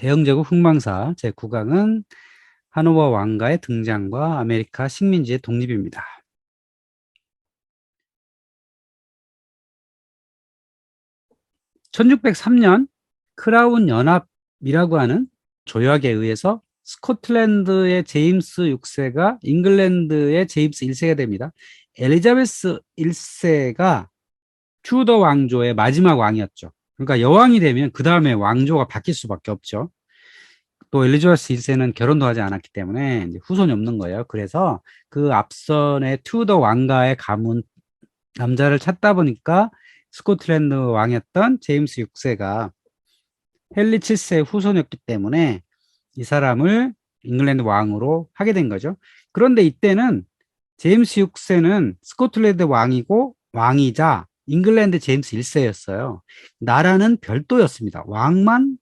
대영 제국 흥망사 제9강은 하노버 왕가의 등장과 아메리카 식민지의 독립입니다. (1603년) 크라운 연합이라고 하는 조약에 의해서 스코틀랜드의 제임스 6세가 잉글랜드의 제임스 1세가 됩니다. 엘리자베스 1세가 튜더 왕조의 마지막 왕이었죠. 그러니까 여왕이 되면 그 다음에 왕조가 바뀔 수밖에 없죠. 또 엘리자베스 1세는 결혼도 하지 않았기 때문에 후손이 없는 거예요. 그래서 그 앞선의 튜더 왕가의 가문 남자를 찾다 보니까 스코틀랜드 왕이었던 제임스 6세가 헨리 7세의 후손이었기 때문에 이 사람을 잉글랜드 왕으로 하게 된 거죠. 그런데 이때는 제임스 6세는 스코틀랜드 왕이고 왕이자 잉글랜드 제임스 1세였어요. 나라는 별도였습니다. 왕만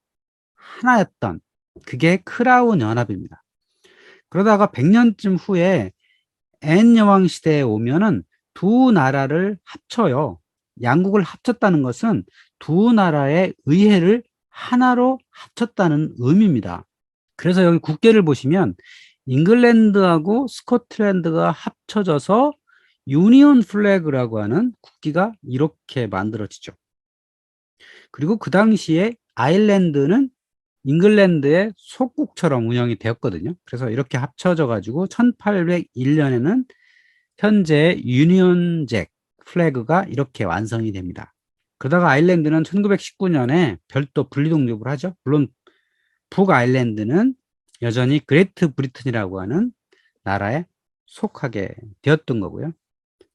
하나였던 그게 크라운 연합입니다. 그러다가 100년쯤 후에 앤 여왕 시대에 오면은 두 나라를 합쳐요. 양국을 합쳤다는 것은 두 나라의 의회를 하나로 합쳤다는 의미입니다. 그래서 여기 국계를 보시면 잉글랜드하고 스코틀랜드가 합쳐져서 유니온 플래그라고 하는 국기가 이렇게 만들어지죠. 그리고 그 당시에 아일랜드는 잉글랜드의 속국처럼 운영이 되었거든요. 그래서 이렇게 합쳐져 가지고 1801년에는 현재 유니온 잭 플래그가 이렇게 완성이 됩니다. 그러다가 아일랜드는 1919년에 별도 분리독립을 하죠. 물론 북아일랜드는 여전히 그레이트 브리튼이라고 하는 나라에 속하게 되었던 거고요.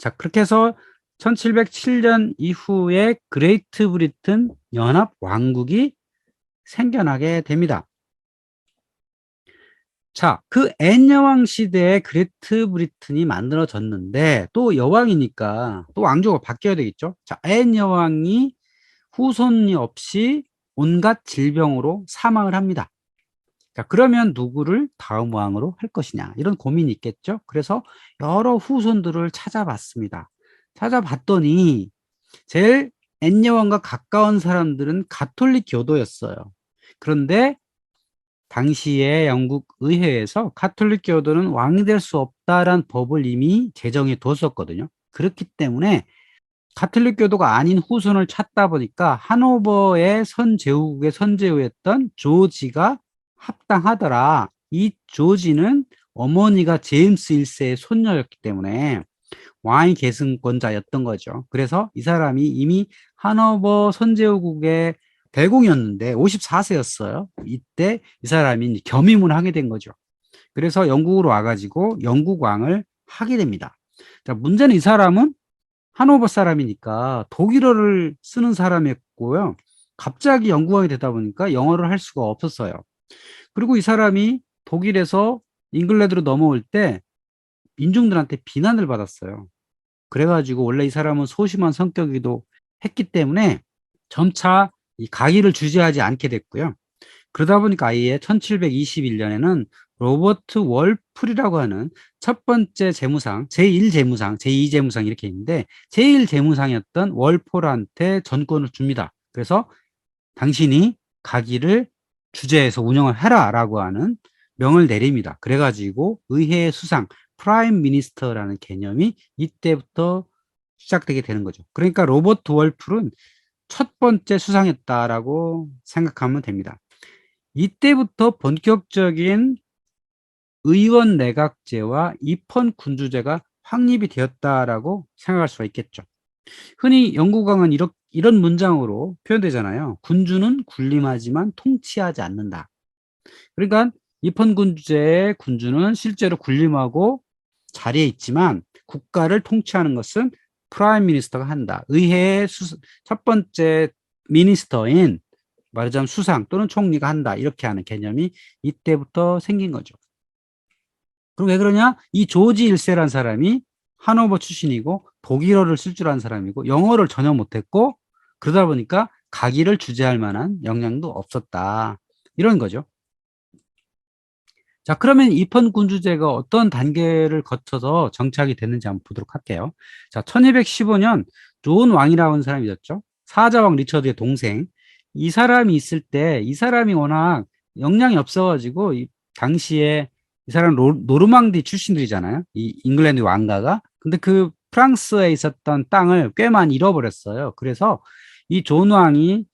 자, 그렇게 해서 1707년 이후에 그레이트 브리튼 연합 왕국이 생겨나게 됩니다. 자, 그앤 여왕 시대에 그레이트 브리튼이 만들어졌는데 또 여왕이니까 또 왕조가 바뀌어야 되겠죠. 자, 앤 여왕이 후손이 없이 온갖 질병으로 사망을 합니다. 자, 그러면 누구를 다음 왕으로 할 것이냐 이런 고민이 있겠죠. 그래서 여러 후손들을 찾아봤습니다. 찾아봤더니 제일 앤여왕과 가까운 사람들은 가톨릭 교도였어요. 그런데 당시에 영국 의회에서 가톨릭 교도는 왕이 될 수 없다란 법을 이미 제정해 뒀었거든요. 그렇기 때문에 가톨릭 교도가 아닌 후손을 찾다 보니까 하노버의 선제후국의 선제후였던 조지가 합당하더라. 이 조지는 어머니가 제임스 1세의 손녀였기 때문에 왕위 계승권자였던 거죠. 그래서 이 사람이 이미 하노버 선제후국의 대공이었는데 54세였어요. 이때 이 사람이 겸임을 하게 된 거죠. 그래서 영국으로 와가지고 영국 왕을 하게 됩니다. 자, 문제는 이 사람은 하노버 사람이니까 독일어를 쓰는 사람이었고요. 갑자기 영국 왕이 되다 보니까 영어를 할 수가 없었어요. 그리고 이 사람이 독일에서 잉글랜드로 넘어올 때 민중들한테 비난을 받았어요. 그래가지고 원래 이 사람은 소심한 성격이기도 했기 때문에 점차 이 가기를 주저하지 않게 됐고요. 그러다 보니까 아예 1721년에는 로버트 월풀이라고 하는 첫 번째 재무상, 제1재무상, 제2재무상 이렇게 있는데 제1재무상이었던 월폴한테 전권을 줍니다. 그래서 당신이 가기를 주재해서 운영을 해라라고 하는 명을 내립니다. 그래가지고 의회 수상, 프라임 미니스터라는 개념이 이때부터 시작되게 되는 거죠. 그러니까 로버트 월풀은 첫 번째 수상했다라고 생각하면 됩니다. 이때부터 본격적인 의원 내각제와 입헌 군주제가 확립이 되었다라고 생각할 수가 있겠죠. 흔히 영국왕은 이렇게 이런 문장으로 표현되잖아요. 군주는 군림하지만 통치하지 않는다. 그러니까 입헌군주제의 군주는 실제로 군림하고 자리에 있지만 국가를 통치하는 것은 프라임 미니스터가 한다. 의회의 수, 첫 번째 미니스터인 말하자면 수상 또는 총리가 한다. 이렇게 하는 개념이 이때부터 생긴 거죠. 그럼 왜 그러냐? 이 조지 일세란 사람이 하노버 출신이고 독일어를 쓸 줄 아는 사람이고 영어를 전혀 못했고 그러다 보니까 가기를 주재할 만한 역량도 없었다. 이런 거죠. 자, 그러면 입헌군주제가 어떤 단계를 거쳐서 정착이 됐는지 한번 보도록 할게요. 자, 1215년 존 왕이라는 사람이 있었죠. 사자왕 리처드의 동생. 이 사람이 있을 때 이 사람이 워낙 역량이 없어가지고 이 당시에 이 사람 로, 노르망디 출신들이잖아요. 이 잉글랜드 왕가가. 근데 그 프랑스에 있었던 땅을 꽤 많이 잃어버렸어요. 그래서 이 존 왕이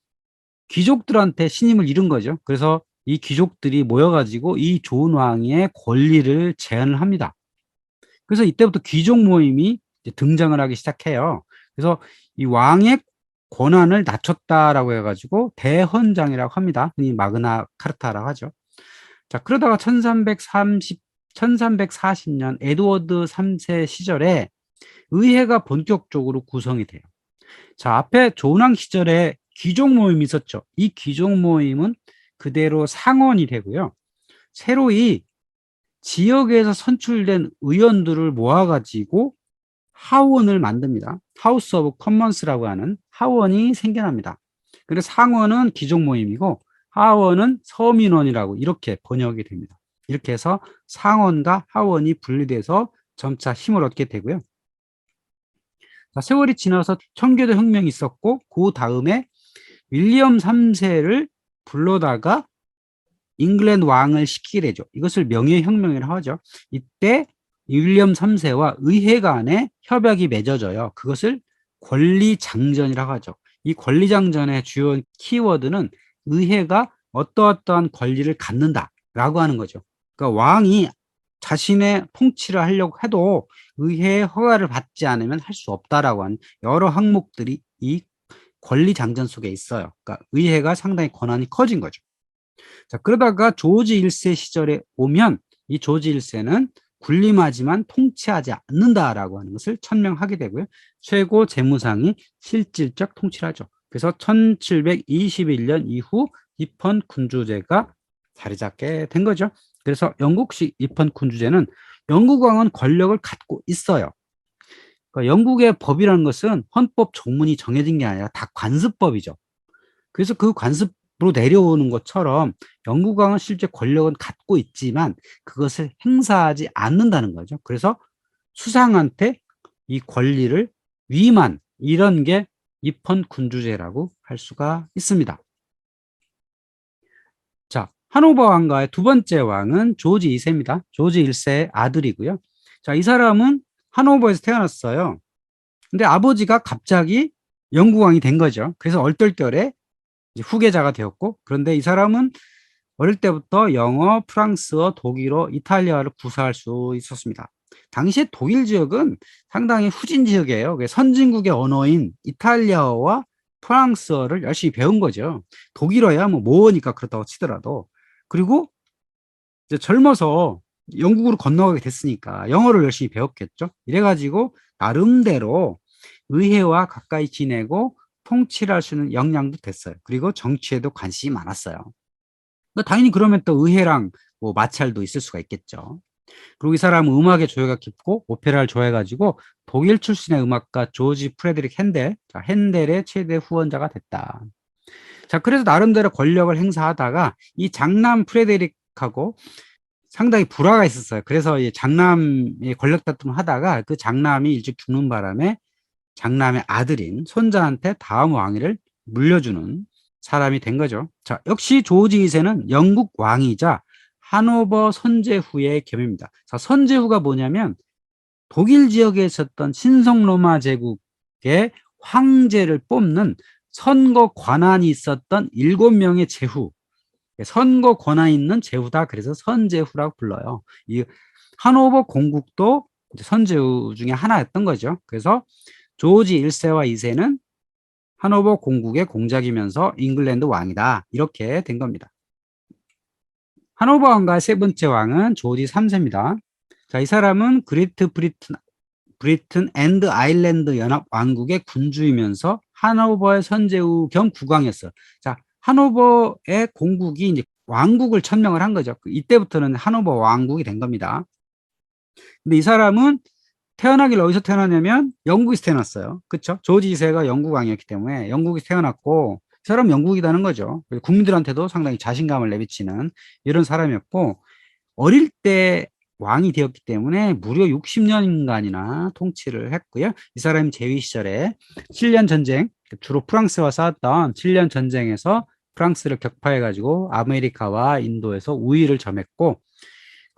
귀족들한테 신임을 잃은 거죠. 그래서 이 귀족들이 모여가지고 이존 왕의 권리를 제한을 합니다. 그래서 이때부터 귀족 모임이 등장을 하기 시작해요. 그래서 이 왕의 권한을 낮췄다라고 해가지고 대헌장이라고 합니다. 흔히 마그나 카르타라고 하죠. 자, 그러다가 1330, 1340년 에드워드 3세 시절에 의회가 본격적으로 구성이 돼요. 자, 앞에 조낭 시절에 귀족 모임이 있었죠. 이 귀족 모임은 그대로 상원이 되고요. 새로이 지역에서 선출된 의원들을 모아가지고 하원을 만듭니다. 하우스 오브 커먼스라고 하는 하원이 생겨납니다. 그래서 상원은 귀족 모임이고 하원은 서민원이라고 이렇게 번역이 됩니다. 이렇게 해서 상원과 하원이 분리돼서 점차 힘을 얻게 되고요. 자, 세월이 지나서 청교도 혁명이 있었고 그 다음에 윌리엄 3세를 불러다가 잉글랜드 왕을 시키게 되죠. 이것을 명예혁명이라고 하죠. 이때 윌리엄 3세와 의회 간에 협약이 맺어져요. 그것을 권리장전이라고 하죠. 이 권리장전의 주요 키워드는 의회가 어떠어떠한 권리를 갖는다라고 하는 거죠. 그러니까 왕이 자신의 통치를 하려고 해도 의회의 허가를 받지 않으면 할 수 없다라고 하는 여러 항목들이 이 권리 장전 속에 있어요. 그러니까 의회가 상당히 권한이 커진 거죠. 자, 그러다가 조지 1세 시절에 오면 이 조지 1세는 군림하지만 통치하지 않는다라고 하는 것을 천명하게 되고요. 최고 재무상이 실질적 통치를 하죠. 그래서 1721년 이후 입헌 군주제가 자리 잡게 된 거죠. 그래서 영국식 입헌 군주제는 영국 왕은 권력을 갖고 있어요. 그러니까 영국의 법이라는 것은 헌법 조문이 정해진 게 아니라 다 관습법이죠. 그래서 그 관습으로 내려오는 것처럼 영국 왕은 실제 권력은 갖고 있지만 그것을 행사하지 않는다는 거죠. 그래서 수상한테 이 권리를 위만 이런 게 입헌 군주제라고 할 수가 있습니다. 자, 하노버 왕가의 두 번째 왕은 조지 2세입니다. 조지 1세의 아들이고요. 자, 이 사람은 하노버에서 태어났어요. 근데 아버지가 갑자기 영국 왕이 된 거죠. 그래서 얼떨결에 후계자가 되었고, 그런데 이 사람은 어릴 때부터 영어, 프랑스어, 독일어, 이탈리아를 구사할 수 있었습니다. 당시에 독일 지역은 상당히 후진 지역이에요. 선진국의 언어인 이탈리아어와 프랑스어를 열심히 배운 거죠. 독일어야 뭐 모으니까 그렇다고 치더라도. 그리고 이제 젊어서 영국으로 건너가게 됐으니까 영어를 열심히 배웠겠죠. 이래가지고 나름대로 의회와 가까이 지내고 통치를 할 수 있는 역량도 됐어요. 그리고 정치에도 관심이 많았어요. 그러니까 당연히 그러면 또 의회랑 뭐 마찰도 있을 수가 있겠죠. 그리고 이 사람은 음악의 조예가 깊고 오페라를 좋아해가지고 독일 출신의 음악가 조지 프레드릭 핸델, 자, 핸델의 최대 후원자가 됐다. 자, 그래서 나름대로 권력을 행사하다가 이 장남 프레드릭하고 상당히 불화가 있었어요. 그래서 이 장남이 권력 다툼을 하다가 그 장남이 일찍 죽는 바람에 장남의 아들인 손자한테 다음 왕위를 물려주는 사람이 된 거죠. 자, 역시 조지 2세는 영국 왕이자 하노버 선제후의 겸입니다. 자, 선제후가 뭐냐면 독일 지역에 있었던 신성 로마 제국의 황제를 뽑는 선거 권한이 있었던 일곱 명의 제후, 선거 권한 있는 제후다. 그래서 선제후라고 불러요. 이 하노버 공국도 선제후 중에 하나였던 거죠. 그래서 조지 1세와 2세는 하노버 공국의 공작이면서 잉글랜드 왕이다. 이렇게 된 겁니다. 하노버 왕가의 세 번째 왕은 조지 3세입니다. 자, 이 사람은 그레이트 브리튼, 브리튼 앤드 아일랜드 연합 왕국의 군주이면서 하노버의 선제후 겸 국왕이었어요. 자, 하노버의 공국이 이제 왕국을 천명을 한 거죠. 이때부터는 하노버 왕국이 된 겁니다. 근데 이 사람은 태어나길 어디서 태어났냐면 영국에서 태어났어요. 그쵸? 조지 2세가 영국 왕이었기 때문에 영국에서 태어났고 이 사람은 영국이라는 거죠. 국민들한테도 상당히 자신감을 내비치는 이런 사람이었고 어릴 때 왕이 되었기 때문에 무려 60년간이나 통치를 했고요. 이 사람이 재위 시절에 7년 전쟁, 주로 프랑스와 싸웠던 7년 전쟁에서 프랑스를 격파해 가지고 아메리카와 인도에서 우위를 점했고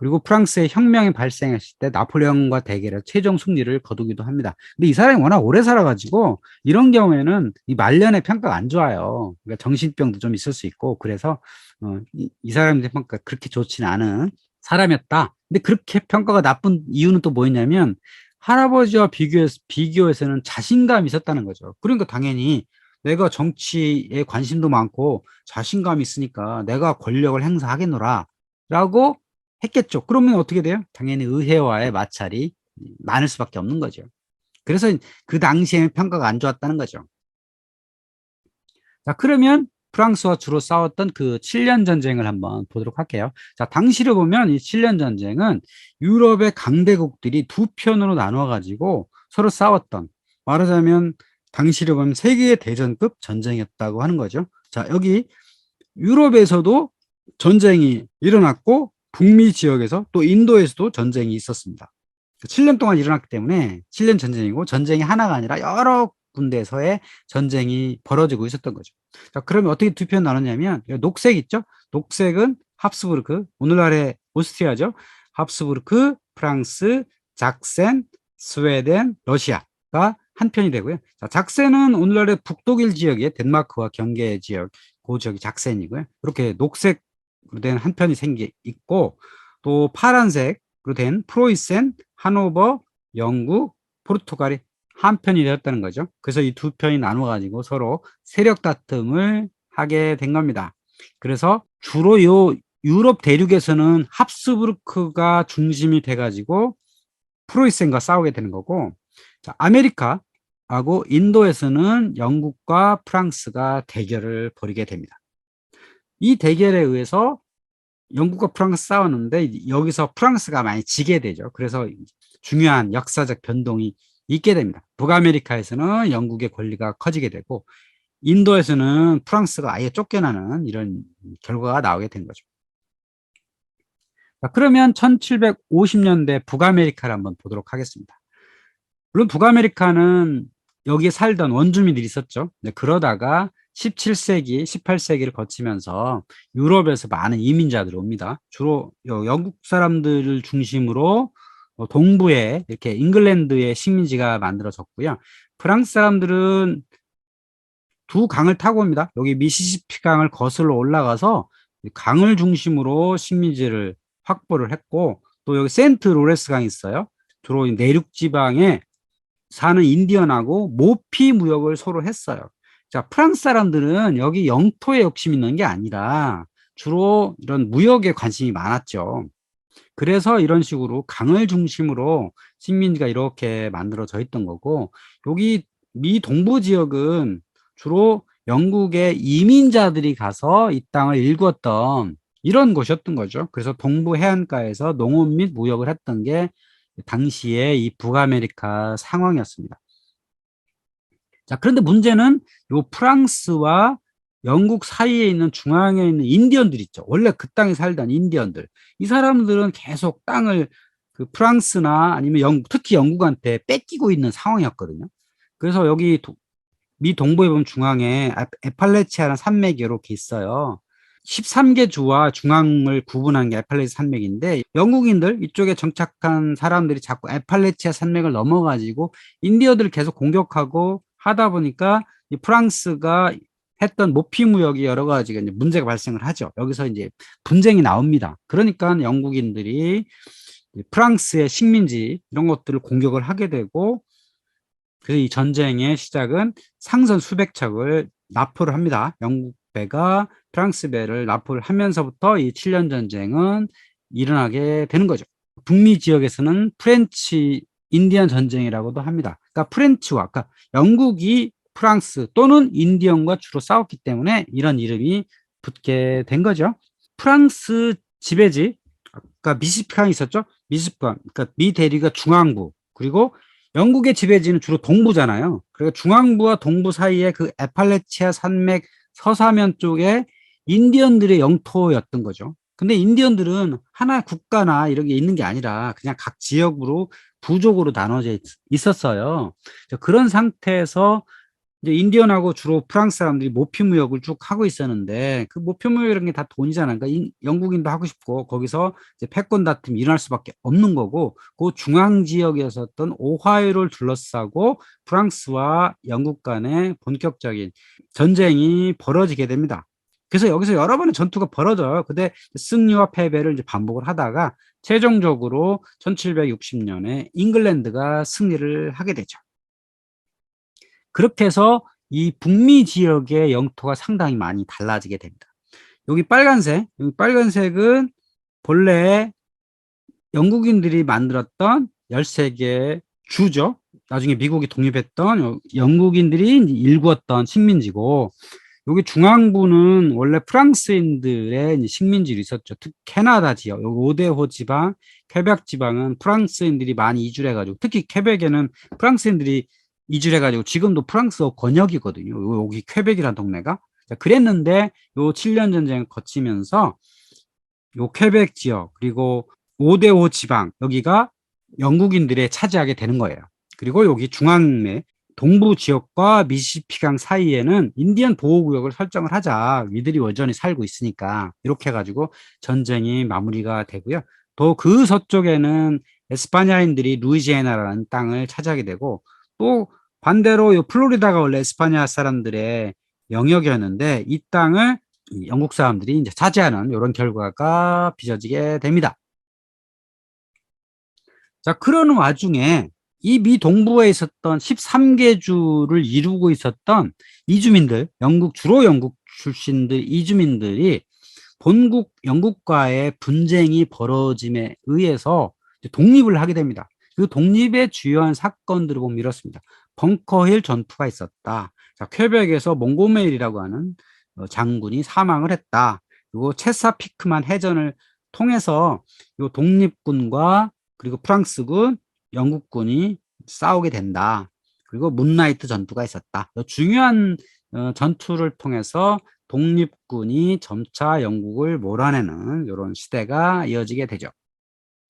그리고 프랑스의 혁명이 발생했을 때 나폴레옹과 대결해 최종 승리를 거두기도 합니다. 근데 이 사람이 워낙 오래 살아가지고 이런 경우에는 이 말년의 평가가 안 좋아요. 그러니까 정신병도 좀 있을 수 있고 그래서 어, 이, 이 사람의 평가가 그렇게 좋지는 않은 사람이었다. 근데 그렇게 평가가 나쁜 이유는 또 뭐였냐면 할아버지와 비교해서, 비교해서는 자신감이 있었다는 거죠. 그러니까 당연히 내가 정치에 관심도 많고 자신감이 있으니까 내가 권력을 행사하겠노라 라고 했겠죠. 그러면 어떻게 돼요? 당연히 의회와의 마찰이 많을 수밖에 없는 거죠. 그래서 그 당시에 평가가 안 좋았다는 거죠. 자, 그러면 프랑스와 주로 싸웠던 그 7년 전쟁을 한번 보도록 할게요. 자, 당시를 보면 이 7년 전쟁은 유럽의 강대국들이 두 편으로 나눠 가지고 서로 싸웠던 말하자면 당시를 보면 세계 대전급 전쟁이었다고 하는 거죠. 자, 여기 유럽에서도 전쟁이 일어났고 북미 지역에서 또 인도에서도 전쟁이 있었습니다. 7년 동안 일어났기 때문에 7년 전쟁이고 전쟁이 하나가 아니라 여러 군데에서의 전쟁이 벌어지고 있었던 거죠. 자, 그러면 어떻게 두 편 나눴냐면 녹색 있죠? 녹색은 합스부르크, 오늘날의 오스트리아죠. 합스부르크, 프랑스, 작센, 스웨덴, 러시아가 한 편이 되고요. 자, 작센은 오늘날의 북독일 지역의 덴마크와 경계 지역, 그 지역이 작센이고요. 이렇게 녹색 된한 편이 생기 있고 또 파란색으로 된 프로이센, 하노버, 영국, 포르투갈이 한 편이 되었다는 거죠. 그래서 이 두 편이 나눠 가지고 서로 세력 다툼을 하게 된 겁니다. 그래서 주로 요 유럽 대륙에서는 합스부르크가 중심이 돼 가지고 프로이센과 싸우게 되는 거고 자, 아메리카하고 인도에서는 영국과 프랑스가 대결을 벌이게 됩니다. 이 대결에 의해서 영국과 프랑스 싸웠는데 여기서 프랑스가 많이 지게 되죠. 그래서 중요한 역사적 변동이 있게 됩니다. 북아메리카에서는 영국의 권리가 커지게 되고 인도에서는 프랑스가 아예 쫓겨나는 이런 결과가 나오게 된 거죠. 자, 그러면 1750년대 북아메리카를 한번 보도록 하겠습니다. 물론 북아메리카는 여기에 살던 원주민들이 있었죠. 그러다가 17세기, 18세기를 거치면서 유럽에서 많은 이민자들이 옵니다. 주로 영국 사람들을 중심으로 어, 동부에 이렇게 잉글랜드의 식민지가 만들어졌고요. 프랑스 사람들은 두 강을 타고 옵니다. 여기 미시시피 강을 거슬러 올라가서 강을 중심으로 식민지를 확보를 했고 또 여기 센트 로레스 강이 있어요. 주로 내륙 지방에 사는 인디언하고 모피 무역을 서로 했어요. 자, 프랑스 사람들은 여기 영토에 욕심 있는 게 아니라 주로 이런 무역에 관심이 많았죠. 그래서 이런 식으로 강을 중심으로 식민지가 이렇게 만들어져 있던 거고 여기 미 동부 지역은 주로 영국의 이민자들이 가서 이 땅을 일구었던 이런 곳이었던 거죠. 그래서 동부 해안가에서 농업 및 무역을 했던 게 당시에 이 북아메리카 상황이었습니다. 자, 그런데 문제는 요 프랑스와 영국 사이에 있는 중앙에 있는 인디언들 있죠. 원래 그 땅에 살던 인디언들. 이 사람들은 계속 땅을 그 프랑스나 아니면 영국, 특히 영국한테 뺏기고 있는 상황이었거든요. 그래서 여기 도, 미 동부에 보면 중앙에 에팔레치아라는 산맥이 이렇게 있어요. 13개 주와 중앙을 구분한 게 에팔레치 산맥인데 영국인들 이쪽에 정착한 사람들이 자꾸 에팔레치아 산맥을 넘어가지고 인디어들을 계속 공격하고 하다 보니까 이 프랑스가 했던 모피 무역이 여러 가지가 문제가 발생을 하죠. 여기서 이제 분쟁이 나옵니다. 그러니까 영국인들이 프랑스의 식민지 이런 것들을 공격을 하게 되고 그래서 이 전쟁의 시작은 상선 수백 척을 납포를 합니다. 영국 배가 프랑스 배를 납포를 하면서부터 이 7년 전쟁은 일어나게 되는 거죠. 북미 지역에서는 프렌치 인디언 전쟁이라고도 합니다. 그러니까 프렌치와 그러니까 영국이 프랑스 또는 인디언과 주로 싸웠기 때문에 이런 이름이 붙게 된 거죠. 프랑스 지배지, 아까 미시피강이 있었죠? 미시피강, 그러니까 미 대륙의 중앙부, 그리고 영국의 지배지는 주로 동부잖아요. 그러니까 중앙부와 동부 사이에 그 에팔레치아 산맥 서사면 쪽에 인디언들의 영토였던 거죠. 근데 인디언들은 하나 국가나 이런 게 있는 게 아니라 그냥 각 지역으로 부족으로 나눠져 있, 었어요 그런 상태에서 이제 인디언하고 주로 프랑스 사람들이 모피 무역을 쭉 하고 있었는데 그 모피 무역 이런 게다 돈이잖아요. 그러니까 인- 영국인도 하고 싶고 거기서 이제 패권 다툼이 일어날 수밖에 없는 거고 그 중앙 지역에 있었던 오하이오를 둘러싸고 프랑스와 영국 간의 본격적인 전쟁이 벌어지게 됩니다. 그래서 여기서 여러 번의 전투가 벌어져요. 근데 승리와 패배를 이제 반복을 하다가 최종적으로 1760년에 잉글랜드가 승리를 하게 되죠. 그렇게 해서 이 북미 지역의 영토가 상당히 많이 달라지게 됩니다. 여기 빨간색, 여기 빨간색은 본래 영국인들이 만들었던 13개의 주죠. 나중에 미국이 독립했던 여- 영국인들이 일구었던 식민지고 여기 중앙부는 원래 프랑스인들의 식민지로 있었죠. 특히 캐나다 지역, 오데호 지방, 퀘벡 지방은 프랑스인들이 많이 이주를 해가지고 특히 퀘벡에는 프랑스인들이 이주를 해가지고 지금도 프랑스어 권역이거든요. 요- 여기 퀘벡이라는 동네가. 자, 그랬는데 요 7년 전쟁을 거치면서 요 퀘벡 지역 그리고 오데오 지방 여기가 영국인들의 차지하게 되는 거예요. 그리고 여기 중앙내 동부 지역과 미시피강 사이에는 인디언 보호구역을 설정을 하자. 이들이 여전히 살고 있으니까 이렇게 해가지고 전쟁이 마무리가 되고요. 또 그 서쪽에는 에스파냐인들이 루이지애나라는 땅을 차지하게 되고 또 반대로 요 플로리다가 원래 에스파냐 사람들의 영역이었는데 이 땅을 이 영국 사람들이 이제 차지하는 이런 결과가 빚어지게 됩니다. 자, 그러는 와중에 이 미 동부에 있었던 13개 주를 이루고 있었던 이주민들, 영국, 주로 영국 출신들 이주민들이 본국 영국과의 분쟁이 벌어짐에 의해서 독립을 하게 됩니다. 그 독립의 주요한 사건들을 보면 이렇습니다. 벙커힐 전투가 있었다. 자, 퀘벡에서 몽고메일이라고 하는 어, 장군이 사망을 했다. 그리고 체사피크만 해전을 통해서 이 독립군과 그리고 프랑스군, 영국군이 싸우게 된다. 그리고 문나이트 전투가 있었다. 이 중요한 어, 전투를 통해서 독립군이 점차 영국을 몰아내는 이런 시대가 이어지게 되죠.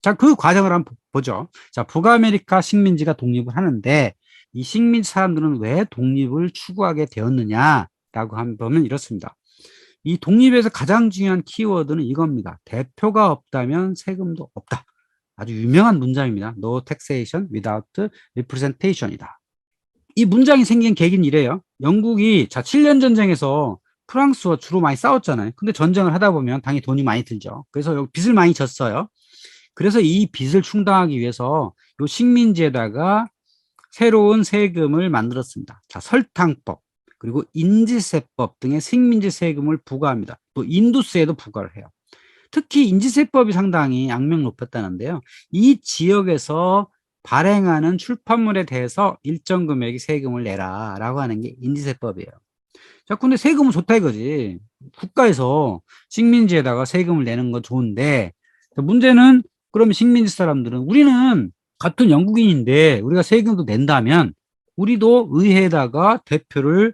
자, 그 과정을 한번 보죠. 자, 북아메리카 식민지가 독립을 하는데 이 식민지 사람들은 왜 독립을 추구하게 되었느냐라고 한번 보면 이렇습니다. 이 독립에서 가장 중요한 키워드는 이겁니다. 대표가 없다면 세금도 없다. 아주 유명한 문장입니다. No taxation without representation이다. 이 문장이 생긴 계기는 이래요. 영국이 자 7년 전쟁에서 프랑스와 주로 많이 싸웠잖아요. 근데 전쟁을 하다 보면 당연히 돈이 많이 들죠. 그래서 여기 빚을 많이 졌어요. 그래서 이 빚을 충당하기 위해서 요 식민지에다가 새로운 세금을 만들었습니다. 자, 설탕법, 그리고 인지세법 등의 식민지 세금을 부과합니다. 또 인두세에도 부과를 해요. 특히 인지세법이 상당히 악명 높였다는데요. 이 지역에서 발행하는 출판물에 대해서 일정 금액의 세금을 내라라고 하는 게 인지세법이에요. 자, 근데 세금은 좋다 이거지. 국가에서 식민지에다가 세금을 내는 건 좋은데 자, 문제는 그러면 식민지 사람들은 우리는 같은 영국인인데 우리가 세금도 낸다면 우리도 의회에다가 대표를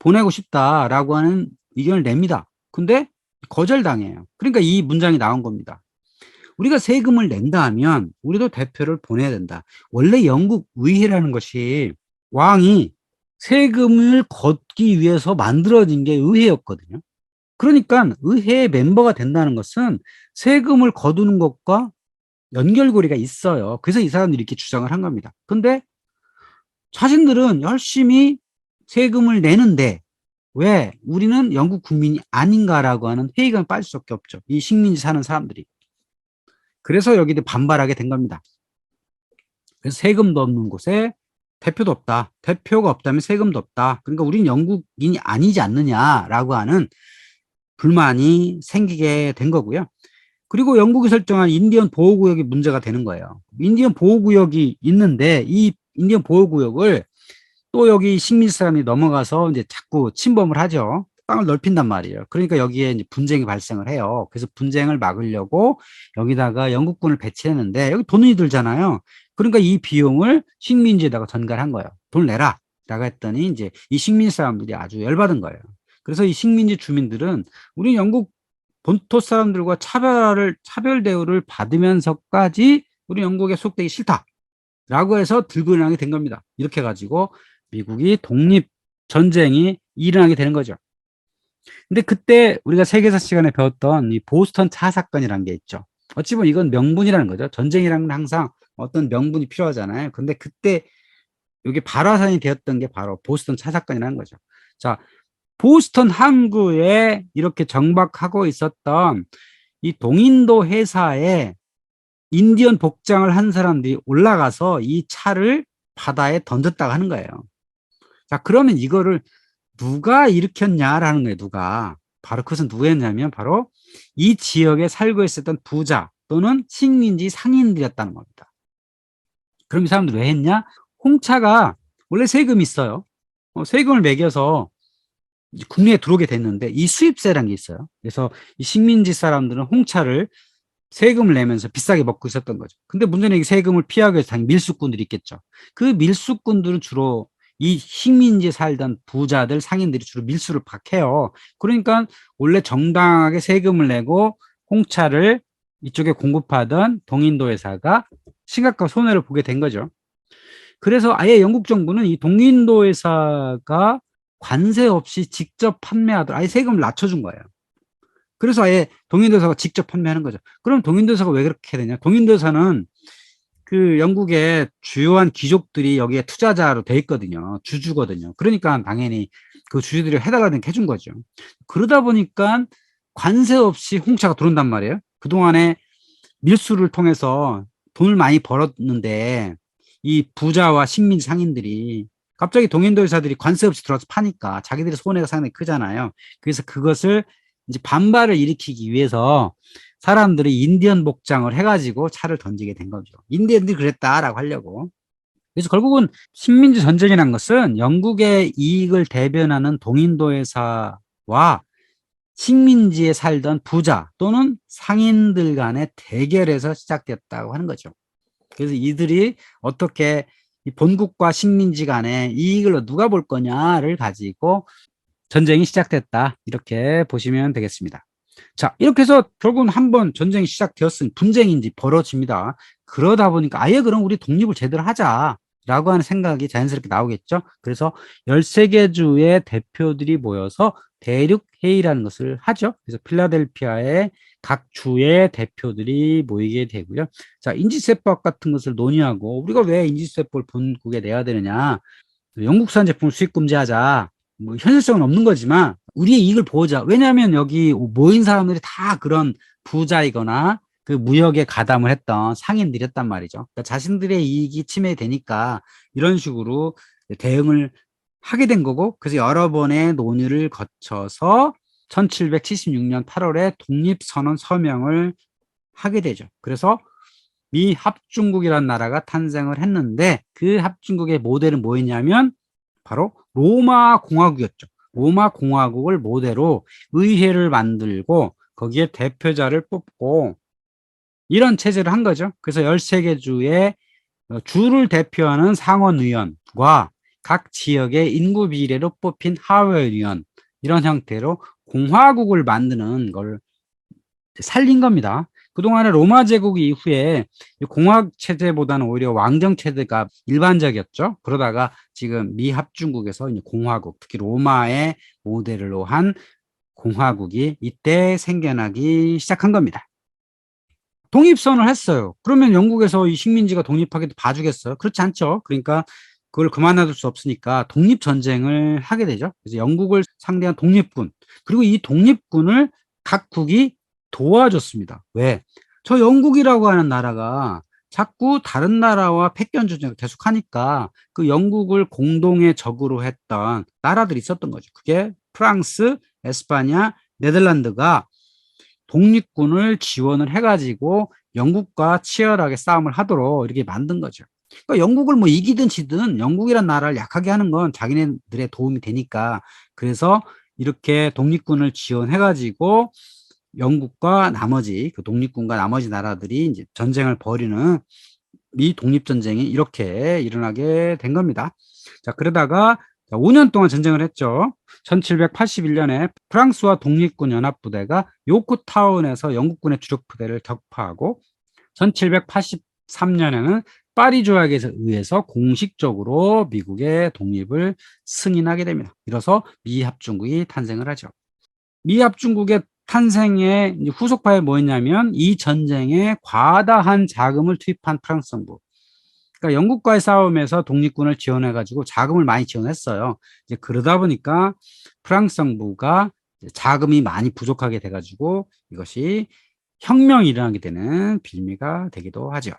보내고 싶다라고 하는 의견을 냅니다. 근데 거절당해요. 그러니까 이 문장이 나온 겁니다. 우리가 세금을 낸다 하면 우리도 대표를 보내야 된다. 원래 영국 의회라는 것이 왕이 세금을 걷기 위해서 만들어진 게 의회였거든요. 그러니까 의회의 멤버가 된다는 것은 세금을 거두는 것과 연결고리가 있어요. 그래서 이 사람들이 이렇게 주장을 한 겁니다. 근데 자신들은 열심히 세금을 내는데 왜 우리는 영국 국민이 아닌가라고 하는 회의감이 빠질 수밖에 없죠. 이 식민지 사는 사람들이. 그래서 여기도 반발하게 된 겁니다. 그래서 세금도 없는 곳에 대표도 없다. 대표가 없다면 세금도 없다. 그러니까 우리는 영국인이 아니지 않느냐라고 하는 불만이 생기게 된 거고요. 그리고 영국이 설정한 인디언 보호구역이 문제가 되는 거예요. 인디언 보호구역이 있는데 이 인디언 보호구역을 또 여기 식민지 사람이 넘어가서 이제 자꾸 침범을 하죠. 땅을 넓힌단 말이에요. 그러니까 여기에 이제 분쟁이 발생을 해요. 그래서 분쟁을 막으려고 여기다가 영국군을 배치했는데 여기 돈이 들잖아요. 그러니까 이 비용을 식민지에다가 전가한 거예요. 돈 내라. 라고 했더니 이제 이 식민지 사람들이 아주 열받은 거예요. 그래서 이 식민지 주민들은 우리 영국 본토 사람들과 차별을 차별 대우를 받으면서까지 우리 영국에 속되기 싫다. 라고 해서 들고 일어나게 된 겁니다. 이렇게 해가지고 미국이 독립 전쟁이 일어나게 되는 거죠. 근데 그때 우리가 세계사 시간에 배웠던 이 보스턴 차 사건이라는 게 있죠. 어찌 보면 이건 명분이라는 거죠. 전쟁이라는 건 항상 어떤 명분이 필요하잖아요. 근데 그때 이게 발화산이 되었던 게 바로 보스턴 차 사건이라는 거죠. 자, 보스턴 항구에 이렇게 정박하고 있었던 이 동인도 회사에 인디언 복장을 한 사람들이 올라가서 이 차를 바다에 던졌다고 하는 거예요. 자, 그러면 이거를 누가 일으켰냐라는 거예요, 누가. 바로 그것은 누구였냐면 바로 이 지역에 살고 있었던 부자 또는 식민지 상인들이었다는 겁니다. 그럼 이 사람들 왜 했냐? 홍차가 원래 세금이 있어요. 어, 세금을 매겨서 국내에 들어오게 됐는데 이 수입세라는 게 있어요. 그래서 이 식민지 사람들은 홍차를 세금을 내면서 비싸게 먹고 있었던 거죠. 근데 문제는 이 세금을 피하기 위해서 당연히 밀수꾼들이 있겠죠. 그 밀수꾼들은 주로 이 식민지에 살던 부자들, 상인들이 주로 밀수를 박해요. 그러니까 원래 정당하게 세금을 내고 홍차를 이쪽에 공급하던 동인도 회사가 심각한 손해를 보게 된 거죠. 그래서 아예 영국 정부는 이 동인도 회사가 관세 없이 직접 판매하도록 아예 세금을 낮춰준 거예요. 그래서 아예 동인도사가 직접 판매하는 거죠. 그럼 동인도사가 왜 그렇게 되냐? 동인도사는 그 영국의 주요한 귀족들이 여기에 투자자로 돼 있거든요. 주주거든요. 그러니까 당연히 그 주주들이 해달라는 게 해준 거죠. 그러다 보니까 관세 없이 홍차가 들어온단 말이에요. 그동안에 밀수를 통해서 돈을 많이 벌었는데 이 부자와 식민 상인들이 갑자기 동인도 회사들이 관세 없이 들어와서 파니까 자기들의 손해가 상당히 크잖아요. 그래서 그것을 이제 반발을 일으키기 위해서 사람들이 인디언 복장을 해가지고 차를 던지게 된 거죠. 인디언들이 그랬다라고 하려고. 그래서 결국은 식민지 전쟁이란 것은 영국의 이익을 대변하는 동인도 회사와 식민지에 살던 부자 또는 상인들 간의 대결에서 시작됐다고 하는 거죠. 그래서 이들이 어떻게 이 본국과 식민지 간의 이익을 누가 볼 거냐를 가지고 전쟁이 시작됐다. 이렇게 보시면 되겠습니다. 자, 이렇게 해서 결국은 한번 전쟁이 시작되었으니 분쟁인지 벌어집니다. 그러다 보니까 아예 그럼 우리 독립을 제대로 하자. 라고 하는 생각이 자연스럽게 나오겠죠. 그래서 13개 주의 대표들이 모여서 대륙 회의라는 것을 하죠. 그래서 필라델피아의 각 주의 대표들이 모이게 되고요. 자, 인지세법 같은 것을 논의하고 우리가 왜 인지세법을 본국에 내야 되느냐. 영국산 제품을 수입 금지하자. 뭐 현실성은 없는 거지만 우리의 이익을 보자. 왜냐하면 여기 모인 사람들이 다 그런 부자이거나 그 무역에 가담을 했던 상인들이었단 말이죠. 그러니까 자신들의 이익이 침해되니까 이런 식으로 대응을 하게 된 거고 그래서 여러 번의 논의를 거쳐서 1776년 8월에 독립선언 서명을 하게 되죠. 그래서 미 합중국이라는 나라가 탄생을 했는데 그 합중국의 모델은 뭐였냐면 바로 로마 공화국이었죠. 로마 공화국을 모델로 의회를 만들고 거기에 대표자를 뽑고 이런 체제를 한 거죠. 그래서 13개 주의 어, 주를 대표하는 상원의원과 각 지역의 인구 비례로 뽑힌 하원의원 이런 형태로 공화국을 만드는 걸 살린 겁니다. 그동안에 로마 제국 이후에 공화국 체제보다는 오히려 왕정 체제가 일반적이었죠. 그러다가 지금 미 합중국에서 공화국, 특히 로마의 모델로 한 공화국이 이때 생겨나기 시작한 겁니다. 독립선을 했어요. 그러면 영국에서 이 식민지가 독립하게 봐주겠어요? 그렇지 않죠. 그러니까 그걸 그만둬둘 수 없으니까 독립 전쟁을 하게 되죠. 그래서 영국을 상대한 독립군, 그리고 이 독립군을 각국이 도와줬습니다. 왜? 저 영국이라고 하는 나라가 자꾸 다른 나라와 패권 전쟁을 계속 하니까 그 영국을 공동의 적으로 했던 나라들이 있었던 거죠. 그게 프랑스, 에스파냐, 네덜란드가 독립군을 지원을 해가지고 영국과 치열하게 싸움을 하도록 이렇게 만든 거죠. 그러니까 영국을 뭐 이기든 지든 영국이란 나라를 약하게 하는 건 자기네들의 도움이 되니까 그래서 이렇게 독립군을 지원해가지고 영국과 나머지 그 독립군과 나머지 나라들이 이제 전쟁을 벌이는 미 독립전쟁이 이렇게 일어나게 된 겁니다. 자, 그러다가 5년 동안 전쟁을 했죠. 1781년에 프랑스와 독립군 연합부대가 요크타운에서 영국군의 주력 부대를 격파하고 1783년에는 파리 조약에 의해서 공식적으로 미국의 독립을 승인하게 됩니다. 이래서 미합중국이 탄생을 하죠. 미합중국의 탄생의 후속파에 뭐였냐면 이 전쟁에 과다한 자금을 투입한 프랑스 정부. 그러니까 영국과의 싸움에서 독립군을 지원해가지고 자금을 많이 지원했어요. 이제 그러다 보니까 프랑스 정부가 자금이 많이 부족하게 돼가지고 이것이 혁명이 일어나게 되는 빌미가 되기도 하죠.